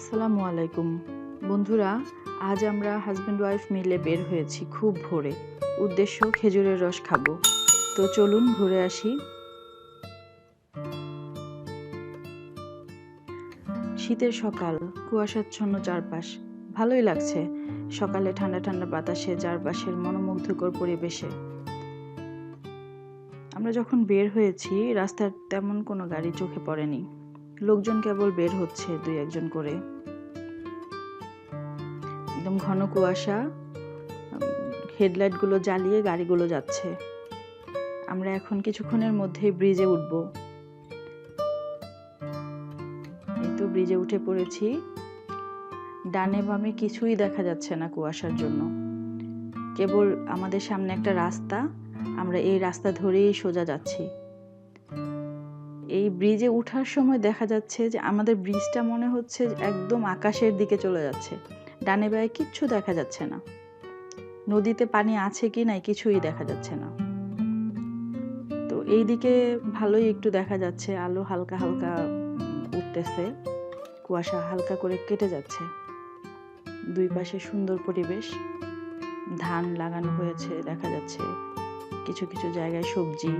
আসসালামু আলাইকুম। বন্ধুরা, আজ আমরা হাজব্যান্ড ওয়াইফ মিলে বের হয়েছি খুব ভোরে। উদ্দেশ্য, খেজুরের রস খাব। তো চলুন ঘুরে আসি। শীতের সকাল, কুয়াশাচ্ছন্ন চারপাশ। ভালোই লাগছে সকালে ঠান্ডা ঠান্ডা বাতাসে চারপাশের মনোমুগ্ধকর পরিবেশে। আমরা যখন বের হয়েছি, রাস্তার তেমন কোনো গাড়ি চোখে পড়েনি। লোকজন কেবল বের হচ্ছে দুই একজন করে। একদম ঘন কুয়াশা হেডলাইটগুলো জ্বালিয়ে গাড়িগুলো যাচ্ছে। আমরা এখন কিছুক্ষণের মধ্যে ব্রিজে উঠব। এই তো ব্রিজে উঠে পড়েছি। ডানে বামে কিছুই দেখা যাচ্ছে না কুয়াশার জন্য। কেবল আমাদের সামনে একটা রাস্তা। আমরা এই রাস্তা ধরেই সোজা যাচ্ছি। এই ব্রিজে ওঠার সময় দেখা যাচ্ছে যে আমাদের ব্রিজটা মনে হচ্ছে একদম আকাশের দিকে চলে যাচ্ছে। ডানে বায়ে কিচ্ছু দেখা যাচ্ছে না। নদীতে পানি আছে কি নাই কিছুই দেখা যাচ্ছে না। তো এই দিকে ভালোই একটু দেখা যাচ্ছে, আলো হালকা হালকা উঠতেছে। কুয়াশা হালকা করে কেটে যাচ্ছে। দুই পাশে সুন্দর পরিবেশ। ধান লাগানো হয়েছে, দেখা যাচ্ছে। কিছু কিছু জায়গায় সবজি।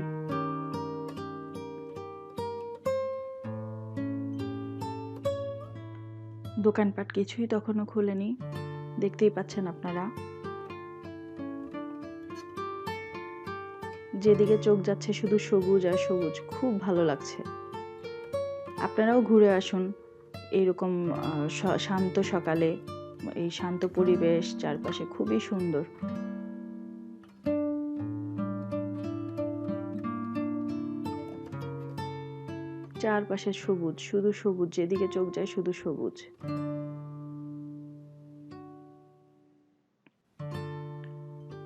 দোকানপাট কিছুই তখনও খুলেনি। দেখতেই পাচ্ছেন আপনারা। যেদিকে চোখ যাচ্ছে শুধু সবুজ আর সবুজ খুব ভালো লাগছে। আপনারাও ঘুরে আসুন এইরকম শান্ত সকালে। এই শান্ত পরিবেশ চারপাশে খুবই সুন্দর। চারপাশে সবুজ, শুধু সবুজ, যেদিকে চোখ যায় শুধু সবুজ।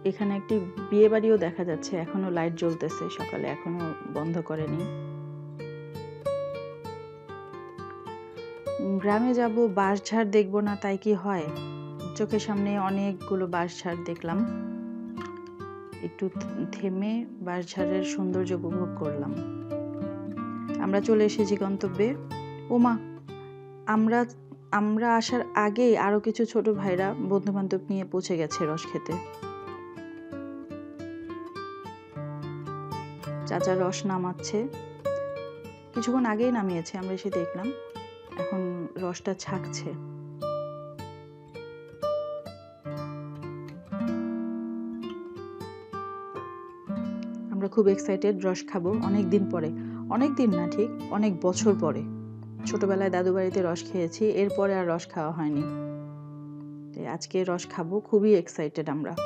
এখানে একটি বিয়ে বাড়িও দেখা যাচ্ছে, এখনও লাইট জ্বলতেছে, সকালে এখনও বন্ধ করেনি। গ্রামে যাব বাঁশঝাড় দেখব না, তাই কি হয়? চোখের সামনে অনেকগুলো বাঁশঝাড় দেখলাম। একটু থেমে বাঁশঝাড়ের সৌন্দর্য উপভোগ করলাম। আমরা চলে এসেছি গন্তব্যে। ওমা, আমরা আমরা আসার আগেই আরও কিছু ছোট ভাইরা বন্ধু বান্ধব নিয়ে পৌঁছে গেছে রস খেতে। চাচা রস নামাচ্ছে। কিছুক্ষণ আগেই নামিয়েছে, আমরা এসে দেখলাম এখন রসটা ছাকছে। আমরা খুব এক্সাইটেড রস খাব অনেক দিন পরে। অনেক দিন না, ঠিক? অনেক বছর পরে। ছোটবেলায় দাদু বাড়িতে রস খেয়েছি, এরপরে আর রস খাওয়া হয়নি। আজকে রস খাব, খুবই এক্সাইটেড আমরা।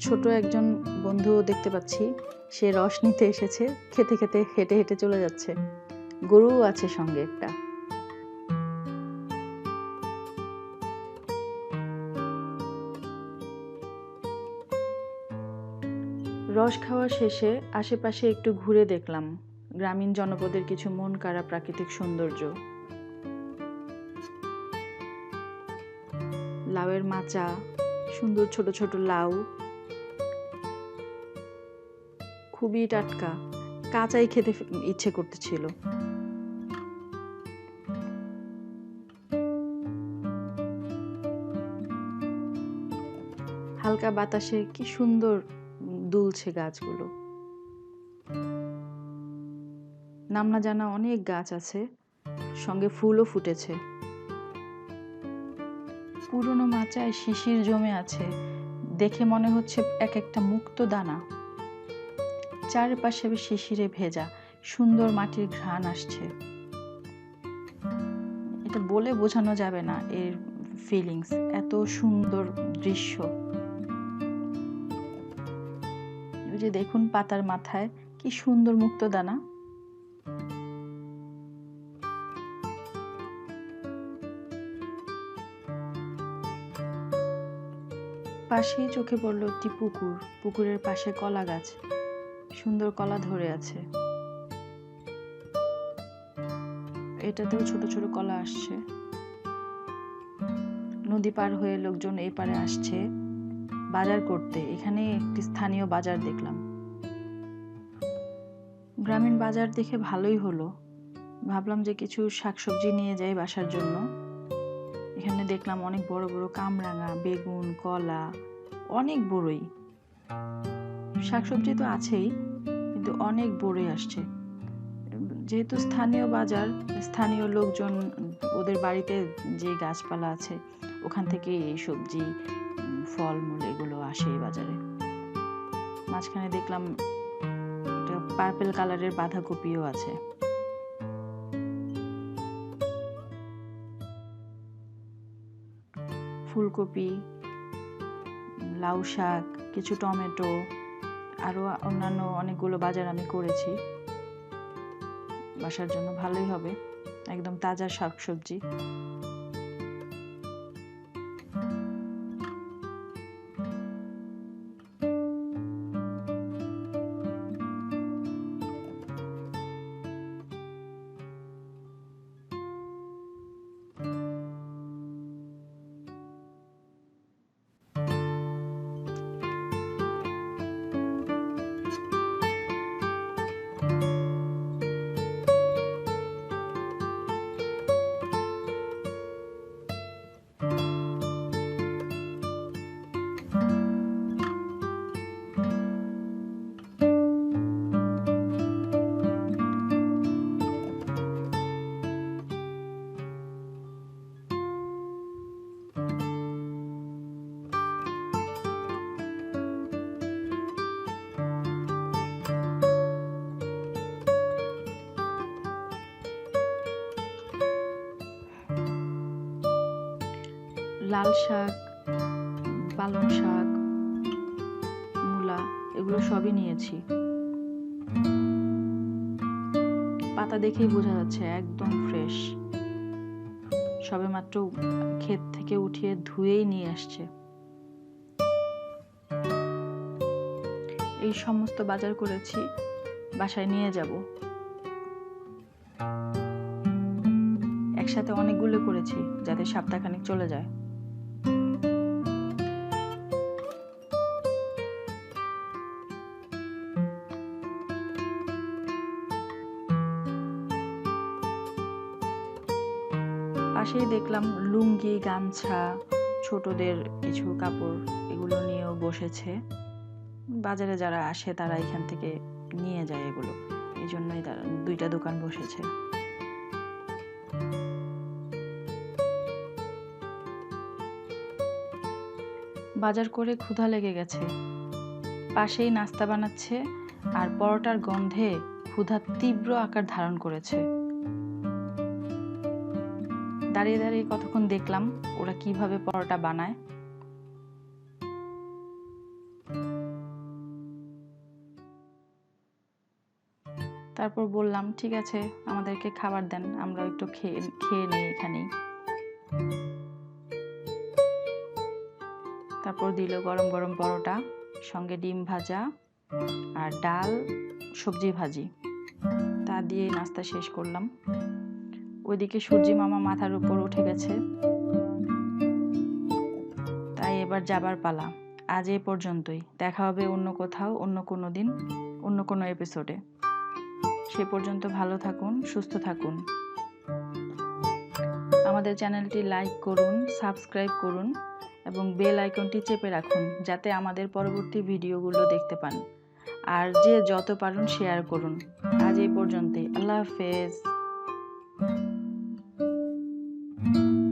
ছোট একজন বন্ধু দেখতে পাচ্ছি, সে রস নিতে এসেছে, খেতে খেতে হেঁটে হেঁটে চলে যাচ্ছে। গরুও আছে সঙ্গে একটা। রস খাওয়া শেষে আশেপাশে একটু ঘুরে দেখলাম গ্রামীণ জনপদের কিছু মন কাড়া প্রাকৃতিক সৌন্দর্য। লাউয়ের মাচা, সুন্দর ছোট ছোট লাউ। খুবই টাটকা, কাঁচাই খেতে ইচ্ছে করতেছিল। হালকা বাতাসে কি সুন্দর দুলছে গাছগুলো। নাম না জানা অনেক গাছ আছে, সঙ্গে ফুলও ফুটেছে। পুরনো মাচায় শিশির জমে আছে, দেখে মনে হচ্ছে এক একটা মুক্ত দানা। চারপাশে শিশিরে ভেজা, সুন্দর মাটির ঘ্রাণ আসছে। এটা বলে বোঝানো যাবে না এর ফিলিংস এত সুন্দর দৃশ্য। যে দেখুন পাতার মাথায়, কি সুন্দর মুক্ত দানা। পাশেই চোখে পড়ল একটি পুকুর, পুকুরের পাশে কলা গাছ। সুন্দর কলা ধরে আছে। এটাতেও ছোট ছোট কলা আসছে। নদী পার হয়ে লোকজন এই পারে আসছে। বাজার করতে, এখানে একটি স্থানীয় বাজার দেখলাম। গ্রামীণ বাজার দেখে ভালোই হলো। ভাবলাম যে কিছু শাকসবজি নিয়ে যাই বাসার জন্য। এখানে দেখলাম অনেক বড় বড় কামরাঙা, বেগুন, কলা, অনেক বড়ই। শাকসবজি তো আছেই, কিন্তু অনেক বড়ই আসছে। যেহেতু স্থানীয় বাজার, স্থানীয় লোকজন, ওদের বাড়িতে যে গাছপালা আছে, ওখান থেকে এই সবজি ফলমূল এগুলো আসে এই বাজারে। মাঝখানে দেখলাম পার্পেল কালারের বাঁধাকপিও আছে। ফুলকপি, লাউ শাক, কিছু টমেটো, আরও অন্যান্য অনেকগুলো বাজার আমি করেছি। বাসার জন্য ভালোই হবে। একদম তাজা শাকসবজি। লাল শাক, পালং শাক, মূলা, এগুলো সবই নিয়েছি। পাতা দেখেই বোঝা যাচ্ছে একদম ফ্রেশ সবে মাত্র ক্ষেত থেকে উঠিয়ে ধুয়েই নিয়ে আসছে। এই সমস্ত বাজার করেছি, বাসায় নিয়ে যাব। একসাথে অনেকগুলো করেছি, যাতে সপ্তাহখানেক চলে যায়। পাশেই দেখলাম লুঙ্গি, গামছা, ছোটদের কিছু কাপড় এগুলো নিয়েও বসেছে। বাজারে যারা আসে তারা এখান থেকে নিয়ে যায় এগুলো। এই জন্যই তারা দুইটা দোকান বসেছে। বাজার করে ক্ষুধা লেগে গেছে। পাশেই নাস্তা বানাচ্ছে আর পরোটার গন্ধে ক্ষুধা তীব্র আকার ধারণ করেছে। দাঁড়িয়ে দাঁড়িয়ে কতক্ষণ দেখলাম ওরা কীভাবে পরোটা বানায়। তারপর বললাম, ঠিক আছে, আমাদেরকে খাবার দেন, আমরা একটু খেয়ে খেয়ে নিই এখানেই। তারপর দিল গরম গরম পরোটা, সঙ্গে ডিম ভাজা আর ডাল সবজি ভাজি। তা দিয়ে নাস্তা শেষ করলাম। ওইদিকে সূর্যি মামা মাথার উপর উঠে গেছে। তাই এবার যাবার পালা। আজ এই পর্যন্তই। দেখা হবে অন্য কোথাও, অন্য কোনো দিন, অন্য কোনো এপিসোডে সে পর্যন্ত ভালো থাকুন, সুস্থ থাকুন। আমাদের চ্যানেলটি লাইক করুন সাবস্ক্রাইব করুন এবং বেল আইকনটি চেপে রাখুন যাতে আমাদের পরবর্তী ভিডিওগুলো দেখতে পান। আর যে যত পারুন শেয়ার করুন। আজ এই পর্যন্তই। আল্লাহ হাফেজ। Thank you.